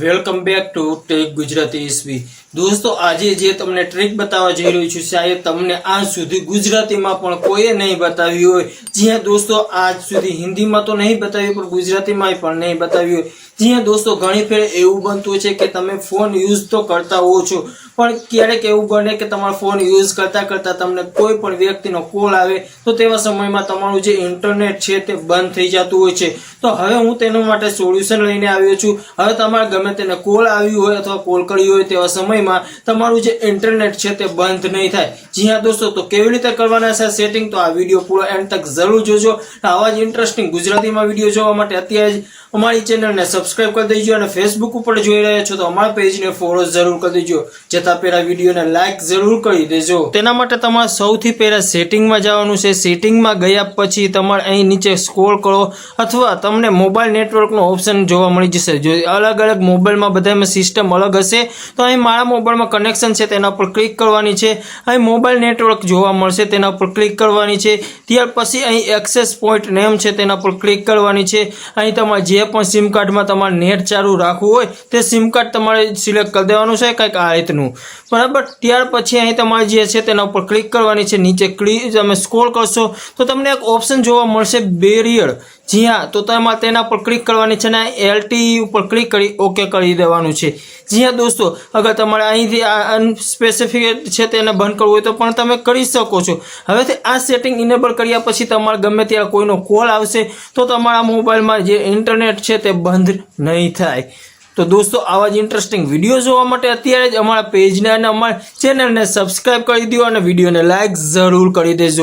Welcome back to tech Gujarati S B દોસ્તો, આજે જે તમને ટ્રીક બતાવવા જઈ રહ્યું છું શાયદ તમને આજ સુધી ગુજરાતીમાં પણ કોઈએ નહીં બતાવ્યું હોય. જ્યાં દોસ્તો, આજ સુધી હિન્દીમાં તો નહીં બતાવ્યું, પણ ગુજરાતીમાં પણ નહીં બતાવ્યું હોય. જ્યાં દોસ્તો, ઘણી ફેર એવું બનતું છે કે તમે ફોન યુઝ તો કરતા હોવ છો, પણ ક્યારેક એવું બને કે તમારો ફોન યુઝ કરતા કરતા તમને કોઈ પણ વ્યક્તિનો કોલ આવે, તો તેવા સમયમાં તમારું જે ઇન્ટરનેટ છે તે બંધ થઈ જતું હોય છે. તો હવે હું તેના માટે સોલ્યુશન લઈને આવ્યો છું. હવે તમારે ગમે તેને કોલ આવ્યું હોય અથવા કોલ કર્યું હોય તેવા સમયમાં તમારું જે ઇન્ટરનેટ છે તે બંધ નહીં થાય. જી હા દોસ્તો, તો કેવી રીતે કરવાના છે સેટિંગ તો આ વીડિયો પૂરો એન્ડ તક જરૂર જોજો. આવા જ ઇન્ટરેસ્ટિંગ ગુજરાતીમાં વીડિયો જોવા માટે અત્યારે જ અમારી ચેનલને સબસ્ક્રાઇબ કરી દેજો અને ફેસબુક ઉપર જોઈ રહ્યા છો તો અમારા પેજને ફોલો જરૂર કરી દેજો. જતાં પહેલા વિડીયોને લાઈક જરૂર કરી દેજો. તેના માટે તમારે સૌથી પહેલાં સેટિંગમાં જવાનું છે. સેટિંગમાં ગયા પછી તમારે અહીં નીચે સ્ક્રોલ કરો અથવા તમને મોબાઈલ નેટવર્કનો ઓપ્શન જોવા મળી જશે. જો અલગ અલગ મોબાઈલમાં બધામાં સિસ્ટમ અલગ હશે, તો અહીં મારા મોબાઈલમાં કનેક્શન છે તેના પર ક્લિક કરવાની છે. અહીં મોબાઈલ નેટવર્ક જોવા મળશે તેના પર ક્લિક કરવાની છે. ત્યાર પછી અહીં એક્સેસ પોઈન્ટ નેમ છે તેના પર ક્લિક કરવાની છે. અહીં તમારે જે પણ સિમ કાર્ડમાં તમારે નેટ ચાલુ રાખવું હોય, તે સિમ કાર્ડ તમારે સિલેક્ટ કરી દેવાનું છે કંઈક આ રીતનું. બરાબર? ત્યાર પછી અહીં તમારે જે છે તેના ઉપર ક્લિક કરવાની છે. નીચે ક્લિક, તમે સ્ક્રોલ કરશો, તો તમને એક ઓપ્શન જોવા મળશે બેરિયર. જી હા, તો તમારે તેના પર ક્લિક કરવાની છે ને એલટી ઉપર ક્લિક કરી ઓકે કરી દેવાનું છે. જી હા, દોસ્તો, અગર તમારે અહીંથી આ અનસ્પેસિફિક છે તેને બંધ કરવું હોય તો પણ તમે કરી શકો છો. હવેથી આ સેટિંગ ઇનેબલ કર્યા પછી તમારે ગમે ત્યારે કોઈનો કોલ આવશે, તો તમારા મોબાઈલમાં જે ઇન્ટરનેટ છે તે બંધ નહીં થાય. તો દોસ્તો, આવા જ ઇન્ટરેસ્ટિંગ વીડિયો જોવા માટે અત્યારે જ અમારા પેજને અને અમારા ચેનલને સબસ્ક્રાઈબ કરી દો અને વિડીયોને લાઇક જરૂર કરી દેજો.